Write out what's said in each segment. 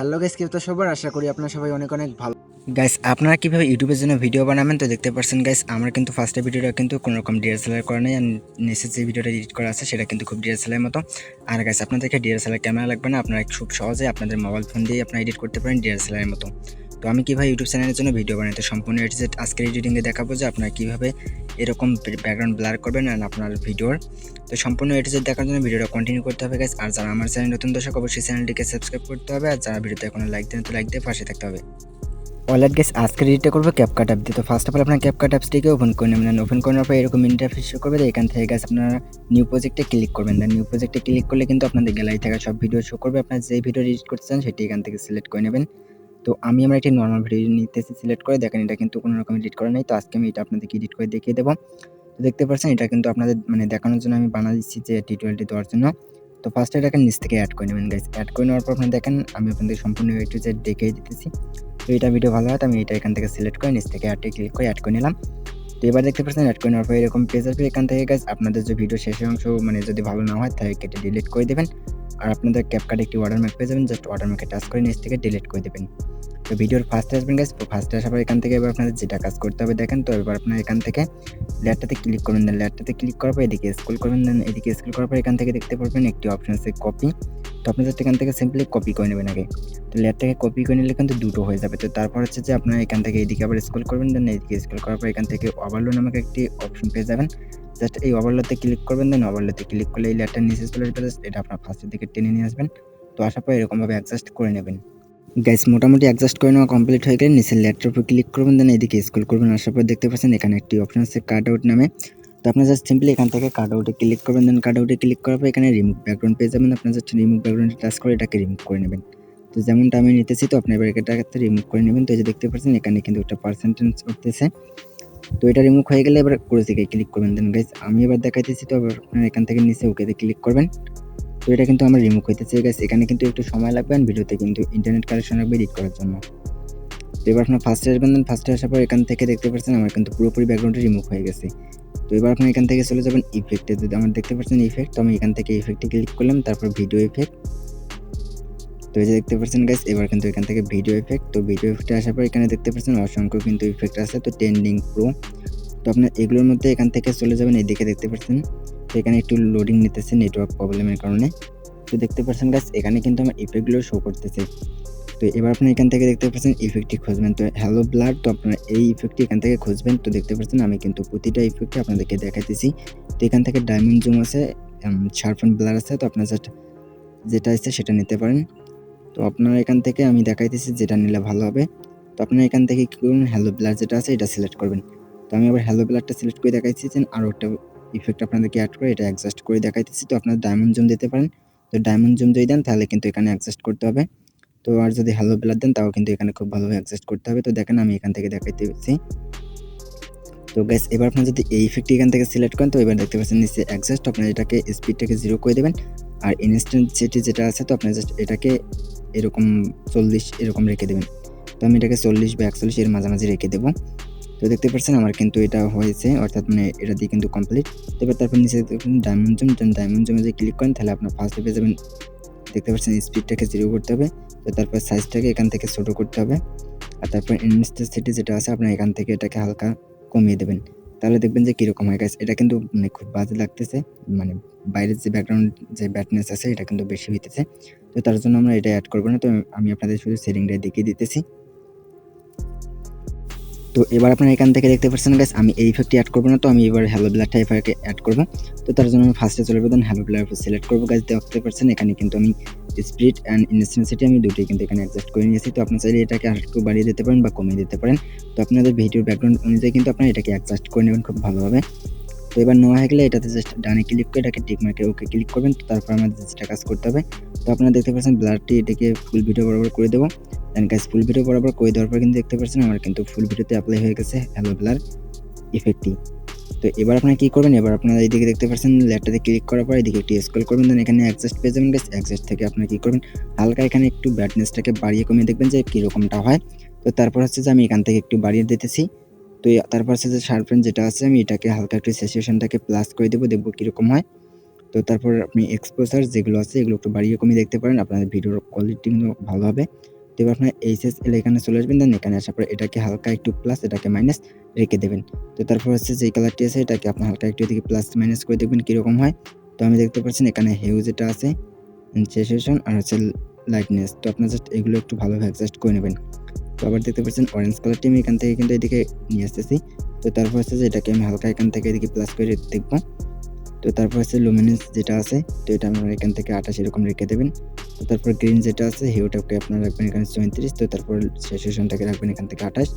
Hello guys কি তো সবার? আশা করি আপনারা সবাই অনেক অনেক ভালো। গাইস আপনারা কীভাবে ইউটিউবের জন্য ভিডিও বানাবেন তো দেখতে পাচ্ছেন গাইস আমার কিন্তু ফার্স্টে ভিডিওটা কিন্তু কোনো রকম ডিএসএলআর করা নেই আর যে ভিডিওটা এডিট করা আছে সেটা কিন্তু খুব ডিএসএলআর মতো। আর গাইস আপনাদেরকে ডিএসএলআর ক্যামেরা লাগবে না, আপনারা খুব সহজে আপনাদের মোবাইল ফোন দিয়ে আপনারা এডিট করতে পারেন ডিএসএলআর মতো। তো আমি কীভাবে ইউটিউব চ্যানেলের জন্য ভিডিও বানাই? তো সম্পূর্ণ এটি আজকের এডিটিংয়ে দেখাবো যে আপনারা কীভাবে এরকম ব্যাকগ্রাউন্ড ব্লার করবেন আর আপনার ভিডিওর তো সম্পূর্ণ এটি দেখার জন্য ভিডিওটা কন্টিনিউ করতে হবে গাইস আর যারা আমার চ্যানেল নতুন দর্শক, অবশ্যই চ্যানেলটিকে সাবস্ক্রাইব করতে হবে। আর যারা ভিডিওতে এখনও লাইক দেন তো লাইক দিয়ে পাশে থাকতে হবে। অলরেড গেস আজকে এডিটটা করব ক্যাপকাট অ্যাপ দিয়ে। তো ফার্স্ট অফ অল আপনার ক্যাপকাট অ্যাপসটিকে ওপেন করে নেবেন। ওপেন করার পর এরকম ইন্টারফেস করবে তো এখান থেকে গাছ আপনারা নিউ প্রজেক্টে ক্লিক করবেন। দেন নিউ প্রজেক্টে ক্লিক করলে কিন্তু আপনাদের গ্যালারি থাকা সব ভিডিও শো করবে। আপনার যে ভিডিও এডিট করতে চান, সেটি এখান থেকে সিলেক্ট করে নেবেন। তো আমি আমার একটি নর্মাল ভিডিও নিতেছি সিলেক্ট করে দেখেন এটা কিন্তু কোনো রকম এডিট করা নেই। তো আজকে আমি এটা আপনাদেরকে এডিট করে দেখিয়ে দেবো। তো দেখতে পাচ্ছেন, এটা কিন্তু আপনাদের মানে দেখানোর জন্য আমি বানা দিচ্ছি যে টি টোয়েন্টি দেওয়ার জন্য। তো ফার্স্টে এটাকে নিচ থেকে অ্যাড করে নেবেন গাইস অ্যাড করে নেওয়ার পর আপনি দেখেন, আমি আপনাদের সম্পূর্ণ একটু যে ডেকে দিতেছি। তো এটা ভিডিও ভালো হয়, তো আমি এটা এখান থেকে সিলেক্ট করে নিচ থেকে অ্যাডে ক্লিক করে অ্যাড করে নিলাম। তো এবার দেখতে পাচ্ছেন অ্যাড নেওয়ার পর এরকম পেজ আসবে এখান থেকে গাইস আপনাদের যে ভিডিও শেষের অংশ মানে যদি ভালো না হয়, তাহলে কেটে ডিলিট করে দেবেন। আর আপনাদের ক্যাপকার্ডে একটি ওয়াটার ম্যাক পেয়ে যাবেন জাস্ট ওয়াটার ম্যাকে টাচ করে নিচ থেকে ডিলিট করে দেবেন। তো ভিডিওর ফার্স্টে আসবেন তো ফার্স্টে আসার পর এখান থেকে এবার আপনাদের যেটা কাজ করতে হবে দেখেন, তো এবার আপনার এখান থেকে লেয়ারটাতে ক্লিক করবেন। দেন লেয়ারটাতে ক্লিক করার পর এদিকে স্কুল করবেন। দেন এদিকে স্কুল করার পর এখান থেকে দেখতে পারবেন একটি অপশন আছে কপি তো আপনি জাস্ট এখান থেকে সিম্পলি কপি করে নেবেন আগে। তো লেয়ারটাকে কপি করে নিলে কিন্তু দুটো হয়ে যাবে। তো তারপর হচ্ছে যে আপনার এখান থেকে এদিকে আবার স্ক্রল করবেন দেন এদিকে স্ক্রল করার পর এখান থেকে ওভারলো নামক একটি অপশন পেয়ে যাবেন। জাস্ট এই ওভারলোতে ক্লিক করবেন দেন ওভারলোতে ক্লিক করলে এই লেয়ারটা নিচে চলে আসবে। জাস্ট এটা আপনার ফার্স্টের দিকে টেনে নিয়ে আসবেন। তো আসার পর এরকমভাবে অ্যাডজাস্ট করে নেবেন। গাইস মোটামুটি অ্যাডজাস্ট করে নেওয়া কমপ্লিট হয়ে গেলে নিচের উপর ক্লিক করবেন দেন এদিকে স্ক্রল করবেন। আসার পর দেখতে পাচ্ছেন এখানে একটি অপশন আছে কাট আউট নামে। তো আপনার জাস্ট সিম্পলি এখান থেকে আউটে ক্লিক করবেন দেন আউটে ক্লিক করার পর এখানে রিমুভ ব্যাকগ্রাউন্ড পেয়ে যাবেন। আপনার জাস্ট রিমুভ ব্যাকগ্রাউন্ডে টাচ করে এটাকে রিমুভ করে নেবেন। তো যেমনটা আমি নিতেছি, তো আপনি এবার এটাকে রিমুভ করে নেবেন। তো এই যে দেখতে পাচ্ছেন, এখানে কিন্তু একটা পার্সেন্টেজ উঠতেছে। তো এটা রিমুভ হয়ে গেলে এবার করে থেকে ক্লিক করবেন। দেন গাইজ আমি এবার দেখাইতেছি, তো আবার আপনার এখান থেকে নিচে ওকেতে ক্লিক করবেন। তো এটা কিন্তু আমার রিমুভ হইতেছে। গাইজ এখানে কিন্তু একটু সময় লাগবে ভিডিওতে কিন্তু ইন্টারনেট কানেকশন লাগবে এডিট করার জন্য। তো এবার আপনার ফার্স্টে আসবেন দেন ফার্স্টে আসার পর এখান থেকে দেখতে পাচ্ছেন, আমার কিন্তু পুরোপুরি ব্যাকগ্রাউন্ডটা রিমুভ হয়ে গেছে। তো এবার আপনি এখান থেকে চলে যাবেন ইফেক্টে যদি আমার দেখতে পাচ্ছেন ইফেক্ট তো আমি এখান থেকে ইফেক্টে ক্লিক করলাম, তারপর ভিডিও ইফেক্ট তো এই যে দেখতে পাচ্ছেন গাইস এবার কিন্তু এখান থেকে ভিডিও ইফেক্ট তো ভিডিও ইফেক্টে আসার পর এখানে দেখতে পাচ্ছেন অসংখ্য কিন্তু ইফেক্ট আছে, তো ট্রেন্ডিং প্রো তো আপনার এগুলোর মধ্যে এখান থেকে চলে যাবেন, এদিকে দেখতে পাচ্ছেন। তো এখানে একটু লোডিং নিতেছে নেটওয়ার্ক প্রবলেমের কারণে। তো দেখতে পাচ্ছেন গাছ এখানে কিন্তু আমার ইফেক্টগুলো শো করতেছে। তো এবার আপনি এখান থেকে দেখতে পাচ্ছেন ইফেক্টটি খুঁজবেন। তো হ্যালো ব্লাড তো আপনারা এই ইফেক্টটি এখান থেকে খুঁজবেন। তো দেখতে পাচ্ছেন আমি কিন্তু প্রতিটা ইফেক্টে আপনাদেরকে দেখাইতেছি। তো এখান থেকে ডায়মন্ড জুম আছে শার্পন ব্লার আছে, তো আপনার জাস্ট যেটা আছে সেটা নিতে পারেন। তো আপনারা এখান থেকে আমি দেখাইতেছি যেটা নিলে ভালো হবে। তো আপনারা এখান থেকে কী করবেন? হ্যালো ব্লার যেটা আছে এটা সিলেক্ট করবেন। তো আমি আবার হ্যালো ব্লারটা সিলেক্ট করে দেখাইতেছি যে আরও একটা ইফেক্ট আপনাদেরকে অ্যাড করে, এটা অ্যাডজাস্ট করে দেখাইতেছি। তো আপনারা ডায়মন্ড জুম দিতে পারেন। তো ডায়মন্ড জুম যদি দেন তাহলে কিন্তু এখানে অ্যাডজাস্ট করতে হবে। তো আর যদি হ্যালো ব্লার দেন, তাও কিন্তু এখানে খুব ভালোভাবে অ্যাডজাস্ট করতে হবে। তো দেখেন, আমি এখান থেকে দেখাইতেছি তো গ্যাস এবার আপনার যদি এই ইফেক্টটি এখান থেকে সিলেক্ট করেন, তো এবার দেখতে পাচ্ছেন নিচে অ্যাডজাস্ট আপনার এটাকে স্পিডটাকে জিরো করে দেবেন। আর ইনস্ট্যান্সিটি যেটা আছে, তো আপনার জাস্ট এটাকে এরকম চল্লিশ, এরকম রেখে দেবেন। তো আমি এটাকে চল্লিশ বা একচল্লিশ এর মাঝামাঝি রেখে দেবো। তো দেখতে পাচ্ছেন, আমার কিন্তু এটা হয়েছে, অর্থাৎ মানে এটা দিয়ে কিন্তু কমপ্লিট এবার তারপর নিচে দেখবেন ডায়মন্ড জুম ডায়মন্ড জুমে যদি ক্লিক করেন, তাহলে আপনার ফার্স্টে পেয়ে যাবেন দেখতে পাচ্ছেন স্পিডটাকে জিরো করতে হবে। তো তারপর সাইজটাকে এখান থেকে ছোটো করতে হবে। আর তারপর ইনস্টেসিটি যেটা আছে, আপনার এখান থেকে এটাকে হালকা কমিয়ে দেবেন। তাহলে দেখবেন যে কীরকম হয়ে গেছে এটা কিন্তু মানে খুব বাজে লাগতেছে। মানে বাইরের যে ব্যাকগ্রাউন্ড যে ব্যাটনেস আছে, এটা কিন্তু বেশি হইতেছে। তো তার জন্য আমরা এটা অ্যাড করব না। তো আমি আপনাদের শুধু সেটিংটা দেখিয়ে দিতেছি। তো এবার আপনারা এখান থেকে দেখতে পাচ্ছেন গাছ আমি এই ইফেক্টটি অ্যাড করব না, তো আমি এবার হ্যালো ব্লারটা এফআইকে অ্যাড করব। তো তার জন্য আমি ফার্স্টে চলে যাব হ্যালো ব্লার সিলেক্ট করব গাইস দেখতে পাচ্ছেন, এখানে কিন্তু আমি স্পিড অ্যান্ড ইনস্টেন্সিটি আমি দুটোই কিন্তু এখানে অ্যাডজাস্ট করে নিয়েছি। তো আপনার চাইলে এটাকে আরেকটু বাড়িয়ে দিতে পারেন বা কমিয়ে দিতে পারেন। তো আপনাদের ভিডিওর ব্যাকগ্রাউন্ড অনুযায়ী কিন্তু আপনারা এটাকে অ্যাডজাস্ট করে নেবেন খুব ভালোভাবে। তো এবার নেওয়া হয়ে গেলে এটাতে জাস্ট ডানে ক্লিক করে এটাকে টিক মার্কে ওকে ক্লিক করবেন, তো তারপর আমাদের যেটা কাজ করতে হবে, তো আপনারা দেখতে পাচ্ছেন ব্লারটি এটাকে ফুল ভিডিও বরাবর করে দেবো। দেন গাইস ফুল ভিডিও বরাবর করে দেওয়ার পর কিন্তু দেখতে পাচ্ছেন আমার কিন্তু ফুল ভিডিওতে অ্যাপ্লাই হয়ে গেছে হ্যালো ব্লার ইফেক্টটি তো এবার আপনারা কী করবেন? এবার আপনারা এইদিকে দেখতে পাচ্ছেন ল্যাপটাতে ক্লিক করার পর এদিকে একটি স্ক্রল করবেন দেন এখানে অ্যাডজাস্ট পেয়ে যাবেন গাইস অ্যাডজাস্ট থেকে আপনারা কী করবেন? হালকা এখানে একটু ব্যাটনেসটাকে বাড়িয়ে কমিয়ে দেখবেন যে কীরকমটা হয়। তো তারপর হচ্ছে যে আমি এখান থেকে একটু বাড়িয়ে দিতেছি। তো তারপর হচ্ছে যে শার্পেন যেটা আছে, আমি এটাকে হালকা একটু সেচুয়েশনটাকে প্লাস করে দেবো, দেখব কীরকম হয়। তো তারপর আপনি এক্সপোজার যেগুলো আছে, এগুলো একটু বাড়িয়ে কমিয়ে দেখতে পারেন। আপনাদের ভিডিওর কোয়ালিটি কিন্তু ভালো হবে। এবার আপনার এইচএস এল এখানে চলে আসবেন দেন এখানে আসার পর এটাকে হালকা একটু প্লাস এটাকে মাইনাস রেখে দেবেন। তো তারপর হচ্ছে যে কালারটি আছে, এটাকে আপনি হালকা একটু এদিকে প্লাস মাইনাস করে দেখবেন কীরকম হয়। তো আমি দেখতে পাচ্ছেন এখানে হিউজ যেটা আছে সেশন আর হচ্ছে লাইটনেস তো আপনার জাস্ট এগুলো একটু ভালোভাবে অ্যাডজাস্ট করে নেবেন। তো আবার দেখতে পাচ্ছেন অরেঞ্জ কালারটি আমি এখান থেকে কিন্তু এদিকে নিয়ে আসতেছি। তো তারপর হচ্ছে যে এটাকে আমি হালকা এখান থেকে এদিকে প্লাস করে দেখব। তো তারপর হচ্ছে লুমিনেন্স যেটা আছে, তো এটা আপনারা এখান থেকে আঠাশ এরকম রেখে দেবেন। তো তারপর গ্রিন যেটা আছে হিউটাকে আপনারা রাখবেন এখানে চৌত্রিশ, তো তারপর সেশনটাকে রাখবেন এখান থেকে আঠাশ।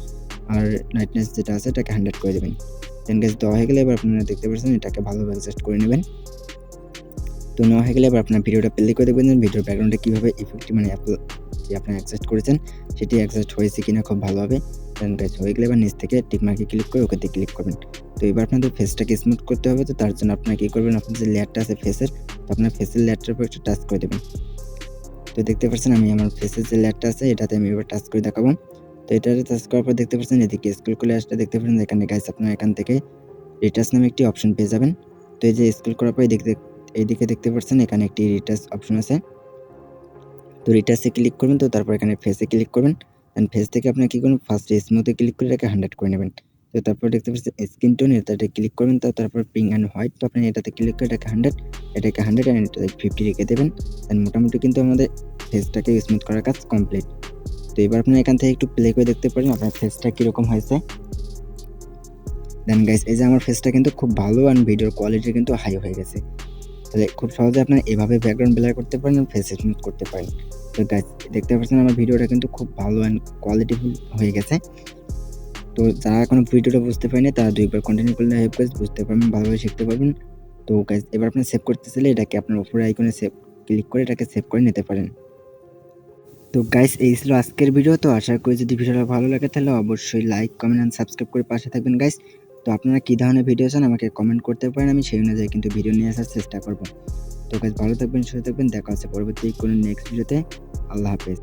আর লাইটনেস যেটা আছে, এটাকে হান্ড্রেড করে দেবেন। দেন গ্যাস দেওয়া হয়ে গেলে এবার আপনারা দেখতে পাচ্ছেন এটাকে ভালোভাবে অ্যাডজাস্ট করে নেবেন। তো নেওয়া হয়ে গেলে এবার আপনার ভিডিওটা প্লে করে দেখবেন ভিডিওর ব্যাকগ্রাউন্ডে কীভাবে ইফেক্ট মানে অ্যাপল যে আপনি অ্যাডজাস্ট করেছেন, সেটি অ্যাডজাস্ট হয়েছে কিনা খুব ভালোভাবে। দেন গ্যাস হয়ে গেলে এবার নিচ থেকে টিক মার্কে ক্লিক করে ওকে ক্লিক করবেন। তো এবার আপনাদের ফেসটাকে স্মুথ করতে হবে, তো তার জন্য আপনারা কী করবেন আপনার যে লেয়ারটা আছে ফেসের তো আপনার ফেসের লেয়ারটার উপর একটু টাচ করে দেবেন। তো দেখতে পাচ্ছেন আমি আমার ফেসের যে লেয়ারটা আছে, এটাতে আমি এবার টাচ করে দেখাবো। তো এটাতে টাচ করার পর দেখতে পাচ্ছেন এদিকে স্কুল আসতে দেখতে পাচ্ছেন এখানে গাইস আপনারা এখান থেকে রিটাচ নামে একটি অপশন পেয়ে যাবেন। তো এই যে স্কুল করার পর এদিকে এইদিকে দেখতে পাচ্ছেন এখানে একটি রিটাচ অপশন আছে। তো রিটাচে ক্লিক করবেন, তো তারপর এখানে ফেসে ক্লিক করবেন। অ্যান্ড ফেস থেকে আপনি কী করবেন? ফার্স্ট স্মুথে ক্লিক করে এটাকে হান্ড্রেড করে নেবেন। তো তারপর দেখতে পাচ্ছেন স্ক্রিন টোন এটাতে ক্লিক করবেন, তো তারপর পিঙ্ক অ্যান্ড হোয়াইট তো আপনি এটাতে ক্লিক করে এটাকে হান্ড্রেড এটাকে হান্ড্রেড অ্যান্ড এটাতে ফিফটি রেখে দেবেন। অ্যান্ড মোটামুটি কিন্তু আমাদের ফেসটাকে স্মুথ করার কাজ কমপ্লিট তো এবার আপনি এখান থেকে একটু প্লে করে দেখতে পারেন আপনার ফেসটা কীরকম হয়েছে। দেন গাইস এই যে আমার ফেসটা কিন্তু খুব ভালো অ্যান্ড ভিডিওর কোয়ালিটি কিন্তু হাই হয়ে গেছে। তাহলে খুব সহজে আপনার এভাবে ব্যাকগ্রাউন্ড ব্লার করতে পারেন ফেস স্মুথ করতে পারেন। তো গাইস দেখতে পাচ্ছেন আমার ভিডিওটা কিন্তু খুব ভালো অ্যান্ড কোয়ালিটিফুল হয়ে গেছে। তো যারা এখনও ভিডিওটা বুঝতে পারেনি, তারা দুইবার কন্টিনিউ করলে হেল্প গাইস বুঝতে পারবেন, ভালোভাবে শিখতে পারবেন। তো গাইস এবার আপনি সেভ করতে চাইলে এটাকে আপনার উপরে আইকনে সেভ ক্লিক করে এটাকে সেভ করে নিতে পারেন। তো গাইস এই ছিল আজকের ভিডিও তো আশা করি যদি ভিডিওটা ভালো লাগে তাহলে অবশ্যই লাইক কমেন্ট অ্যান্ড সাবস্ক্রাইব করে পাশে থাকবেন গাইস তো আপনারা কী ধরনের ভিডিও চান আমাকে কমেন্ট করতে পারেন, আমি সেই অনুযায়ী কিন্তু ভিডিও নিয়ে আসার চেষ্টা করব। তো গাইস ভালো থাকবেন, সুস্থ থাকবেন, দেখা হচ্ছে পরবর্তী কোনো নেক্সট ভিডিওতে আল্লাহ হাফেজ।